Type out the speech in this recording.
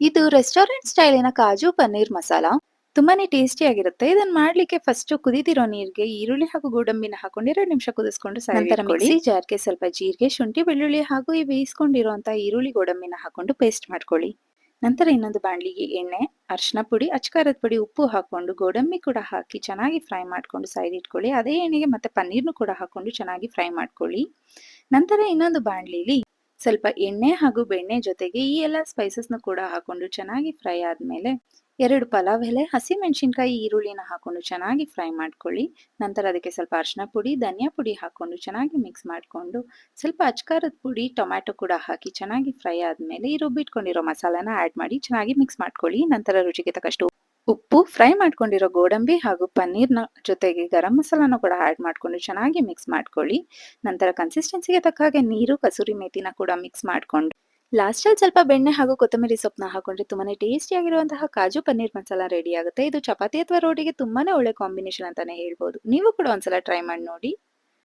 ಇದು ರೆಸ್ಟೋರೆಂಟ್ ಸ್ಟೈಲಿನ ಕಾಜು ಪನ್ನೀರ್ ಮಸಾಲ. ತುಂಬಾನೇ ಟೇಸ್ಟಿಯಾಗಿರುತ್ತೆ. ಇದನ್ನ ಮಾಡ್ಲಿಕ್ಕೆ ಫಸ್ಟ್ ಕುದಿದಿರೋ ನೀರಿಗೆ ಈರುಳ್ಳಿ ಹಾಗೂ ಗೋಡಂಬಿನ ಹಾಕೊಂಡು ಎರಡು ನಿಮಿಷ ಕುದಿಸ್ಕೊಂಡು ನಂತರ. ಮಿಕ್ಸಿ ಜಾರ್‌ಗೆ ಸ್ವಲ್ಪ ಜೀರಿಗೆ, ಶುಂಠಿ, ಬೆಳ್ಳುಳ್ಳಿ ಹಾಗೂ ಈ ಬೇಯಿಸ್ಕೊಂಡಿರುವಂತಹ ಈರುಳ್ಳಿ, ಗೋಡಂಬಿನ ಹಾಕೊಂಡು ಪೇಸ್ಟ್ ಮಾಡ್ಕೊಳ್ಳಿ. ನಂತರ ಇನ್ನೊಂದು ಬಾಣಲಿಗೆ ಎಣ್ಣೆ, ಅರ್ಶಿನ ಪುಡಿ, ಅಚ್ಕಾರದ ಪುಡಿ, ಉಪ್ಪು ಹಾಕೊಂಡು ಗೋಡಂಬಿ ಕೂಡ ಹಾಕಿ ಚೆನ್ನಾಗಿ ಫ್ರೈ ಮಾಡ್ಕೊಂಡು ಸೈಡ್ ಇಟ್ಕೊಳ್ಳಿ. ಅದೇ ಎಣ್ಣೆಗೆ ಮತ್ತೆ ಪನ್ನೀರ್‌ನು ಕೂಡ ಹಾಕೊಂಡು ಚೆನ್ನಾಗಿ ಫ್ರೈ ಮಾಡ್ಕೊಳ್ಳಿ. ನಂತರ ಇನ್ನೊಂದು ಬಾಣಲಿಲಿ ಸ್ವಲ್ಪ ಎಣ್ಣೆ ಹಾಗೂ ಬೆಣ್ಣೆ ಜೊತೆಗೆ ಈ ಎಲ್ಲ ಸ್ಪೈಸಸ್‌ನ ಕೂಡ ಹಾಕೊಂಡು ಚೆನ್ನಾಗಿ ಫ್ರೈ ಆದಮೇಲೆ ಎರಡು ಪಲಾವ್ ಎಲೆ, ಹಸಿಮೆಣಸಿನಕಾಯಿ, ಈರುಳ್ಳಿನ ಹಾಕೊಂಡು ಚೆನ್ನಾಗಿ ಫ್ರೈ ಮಾಡ್ಕೊಳ್ಳಿ. ನಂತರ ಅದಕ್ಕೆ ಸ್ವಲ್ಪ ಅರಿಶಿನ ಪುಡಿ, ಧನಿಯಾ ಪುಡಿ ಹಾಕೊಂಡು ಚೆನ್ನಾಗಿ ಮಿಕ್ಸ್ ಮಾಡ್ಕೊಂಡು ಸ್ವಲ್ಪ ಅಚ್ಕಾರದ ಪುಡಿ, ಟೊಮ್ಯಾಟೊ ಕೂಡ ಹಾಕಿ ಚೆನ್ನಾಗಿ ಫ್ರೈ ಆದಮೇಲೆ ಈ ರುಬ್ಬಿಟ್ಕೊಂಡಿರೋ ಮಸಾಲಾನ ಆಡ್ ಮಾಡಿ ಚೆನ್ನಾಗಿ ಮಿಕ್ಸ್ ಮಾಡ್ಕೊಳ್ಳಿ. ನಂತರ ರುಚಿಗೆ ತಕ್ಕಷ್ಟು ಉಪ್ಪು, ಫ್ರೈ ಮಾಡ್ಕೊಂಡಿರೋ ಗೋಡಂಬಿ ಹಾಗೂ ಪನ್ನೀರ್‌ನ ಜೊತೆಗೆ ಗರಂ ಮಸಾಲಾನ ಕೂಡ ಆ್ಯಡ್ ಮಾಡ್ಕೊಂಡು ಚೆನ್ನಾಗಿ ಮಿಕ್ಸ್ ಮಾಡ್ಕೊಳ್ಳಿ. ನಂತರ ಕನ್ಸಿಸ್ಟೆನ್ಸಿಗೆ ತಕ್ಕ ಹಾಗೆ ನೀರು, ಕಸೂರಿ ಮೇಥಿನ ಕೂಡ ಮಿಕ್ಸ್ ಮಾಡ್ಕೊಂಡು ಲಾಸ್ಟಲ್ಲಿ ಸ್ವಲ್ಪ ಬೆಣ್ಣೆ ಹಾಗೂ ಕೊತ್ತಂಬರಿ ಸೊಪ್ಪನ್ನ ಹಾಕೊಂಡ್ರೆ ತುಂಬಾನೇ ಟೇಸ್ಟಿಯಾಗಿರುವಂತಹ ಕಾಜು ಪನ್ನೀರ್ ಮಸಾಲ ರೆಡಿ ಆಗುತ್ತೆ. ಇದು ಚಪಾತಿ ಅಥವಾ ರೋಟಿಗೆ ತುಂಬಾನೇ ಒಳ್ಳೆ ಕಾಂಬಿನೇಷನ್ ಅಂತಾನೆ ಹೇಳ್ಬೋದು. ನೀವು ಕೂಡ ಒಂದ್ಸಲ ಟ್ರೈ ಮಾಡಿ ನೋಡಿ.